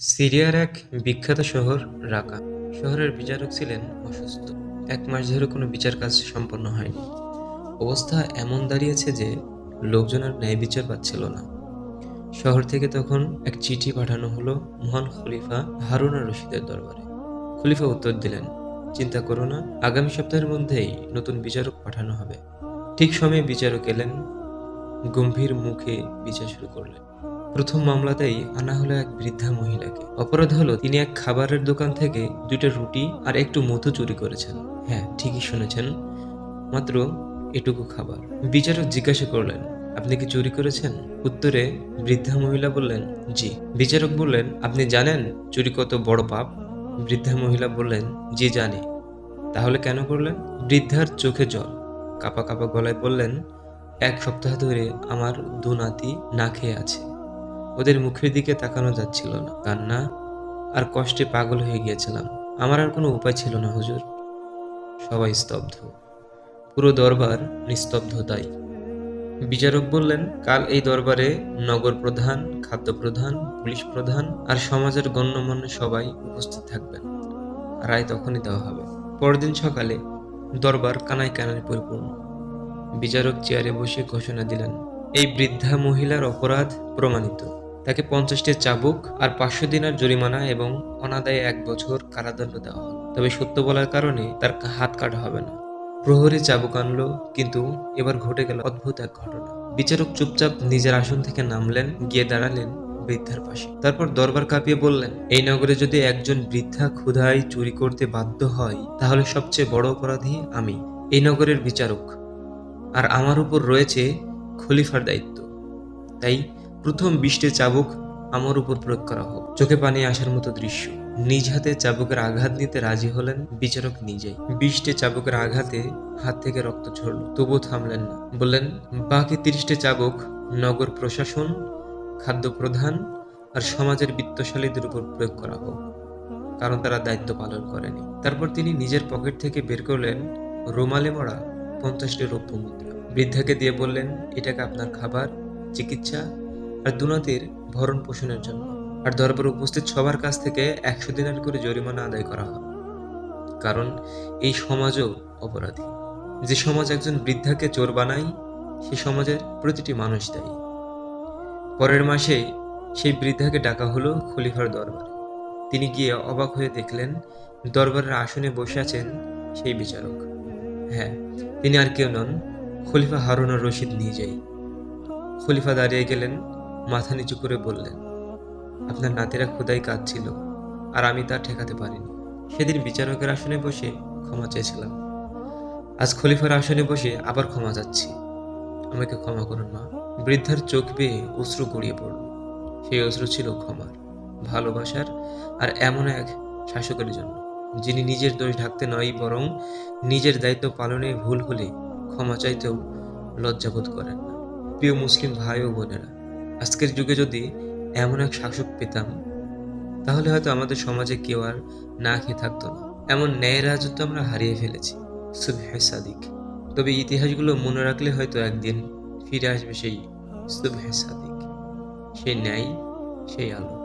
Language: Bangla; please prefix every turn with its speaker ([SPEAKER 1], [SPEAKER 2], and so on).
[SPEAKER 1] সিরিয়ার এক বিখ্যাত শহর রাকা। শহরের বিচারক ছিলেন অসুস্থ। এক মাস ধরে কোনো বিচার কাজ সম্পন্ন হয়নি। অবস্থা এমন দাঁড়িয়েছে যে লোকজন আর ন্যায় বিচার পাচ্ছিল না। শহর থেকে তখন এক চিঠি পাঠানো হলো মহান খলিফা হারুন আর রশিদের দরবারে। খলিফা উত্তর দিলেন, চিন্তা করো না, আগামী সপ্তাহের মধ্যেই নতুন বিচারক পাঠানো হবে। ঠিক সময়ে বিচারক এলেন, গম্ভীর মুখে বিচার শুরু করলেন। প্রথম মামলাতেই আনা হলো এক বৃদ্ধা মহিলাকে। অপরাধ হলো, তিনি এক খাবারের দোকান থেকে দুইটা রুটি আর একটু মধু চুরি করেছেন। হ্যাঁ ঠিকই শুনেছেন, মাত্র এটুকু খাবার। বিচারক জিজ্ঞাসা করলেন, আপনি কি চুরি করেছেন? উত্তরে বৃদ্ধা মহিলা বললেন, জি। বিচারক বললেন, আপনি জানেন চুরি কত বড় পাপ? বৃদ্ধা মহিলা বললেন, জি, জানি। তাহলে কেন করলেন? বৃদ্ধার চোখে জল। কাপা কাপা গলায় বললেন, এক সপ্তাহ ধরে আমার দু নাতি না খেয়ে আছে। ওদের মুখের দিকে তাকানো যাচ্ছিল না। কান্না আর কষ্টে পাগল হয়ে গিয়েছিলাম। আমার আর কোনো উপায় ছিল না, হুজুর। সবাই স্তব্ধ। পুরো দরবার নিস্তব্ধতাই বিচারক বললেন, কাল এই দরবারে নগর প্রধান, খাদ্য প্রধান, পুলিশ প্রধান আর সমাজের গণ্যমান্য সবাই উপস্থিত থাকবেন। রায় তখনই দেওয়া হবে। পরদিন সকালে দরবার কানায় কানায় পরিপূর্ণ। বিচারক চেয়ারে বসে ঘোষণা দিলেন, এই বৃদ্ধা মহিলার অপরাধ প্রমাণিত। তাকে পঞ্চাশটি চাবুক আর পাঁচশো দিনার জরিমানা এবং অনাদায়ে এক বছর কারাদণ্ড দেওয়া হল। তবে সত্য বলার কারণে তার হাত কাটা হবে না। প্রহরী চাবুক আনলো, কিন্তু এবার ঘটে গেল অদ্ভুত এক ঘটনা। বিচারক চুপচাপ নিজের আসন থেকে নামলেন, গিয়ে দাঁড়ালেন বৃদ্ধার পাশে। তারপর দরবার কাঁপিয়ে বললেন, এই নগরে যদি একজন বৃদ্ধা ক্ষুধায় চুরি করতে বাধ্য হয়, তাহলে সবচেয়ে বড় অপরাধী আমি, এই নগরের বিচারক। আর আমার উপর রয়েছে খলিফার দায়িত্ব। তাই প্রথম বিশটে চাবুক আমার উপর প্রয়োগ করা হোক। চোখে পানি আসার মতো দৃশ্য। নিজ হাতে চাবুকের আঘাত নিতে রাজি হলেন বিচারক নিজেই। বিশটে চাবুকের আঘাতে হাত থেকে রক্ত ঝরল। তবুও থামলেন না। বললেন, বাকি তিরিশটে চাবুক নগর প্রশাসন, খাদ্য প্রধান আর সমাজের বিত্তশালীদের উপর প্রয়োগ করা হোক। কারণ তারা দায়িত্ব পালন করেনি। তারপর তিনি নিজের পকেট থেকে বের করলেন রুমালে মরা পঞ্চাশটি রৌপ্য মুদ্রা। বৃদ্ধাকে দিয়ে বললেন, এটাকে আপনার খাবার, চিকিৎসা আর দুনাতির ভরণ পোষণের জন্য। আর দরবার উপস্থিত সবার কাছ থেকে একশো দিনের করে জরিমানা আদায় করা হবে কারণ এই সমাজও অপরাধী। যে সমাজ একজন বৃদ্ধাকে চোর বানায়, সে সমাজের প্রতিটি মানুষ দায়ী। পরের মাসে সেই বৃদ্ধাকে ডাকা হলো খলিফার দরবারে। তিনি গিয়ে অবাক হয়ে দেখলেন, দরবারের আসনে বসে আছেন সেই বিচারক। হ্যাঁ তিনি আর কেউ নন, খলিফা হারুন রশিদ নিজেই খলিফা দাঁড়িয়ে গেলেন মাথা নিচু করে বললেন, আপনার নাতিরা ক্ষুদাই কাঁদছিল আর আমি তা ঠেকাতে পারিনি। সেদিন বিচারকের আসনে বসে ক্ষমা চেয়েছিলাম। আজ খলিফার আসনে বসে আবার ক্ষমা যাচ্ছি। আমাকে ক্ষমা করুন মা। বৃদ্ধার চোখ বেয়ে অশ্রু গড়িয়ে পড়ল। সেই অশ্রু ছিল ক্ষমার, ভালোবাসার আর এমন এক শাসকের জন্য, যিনি নিজের দোষ ঢাকতে নয় বরং নিজের দায়িত্ব পালনে ভুল হলে ক্ষমা চাইতেও লজ্জাবোধ করেন প্রিয় মুসলিম ভাই ও বোনেরা আজকের যুগে যদি এমন এক শাসক পেতাম, তাহলে হয়তো আমাদের সমাজে কেউ আর না খেয়ে থাকতো না। এমন ন্যায় রাজত্ব আমরা হারিয়ে ফেলেছি, সুবহে সাদিক। তবে ইতিহাসগুলো মনে রাখলে হয়তো একদিন ফিরে আসবে সেই সুবহে সাদিক। সেই ন্যায়, সেই আলো।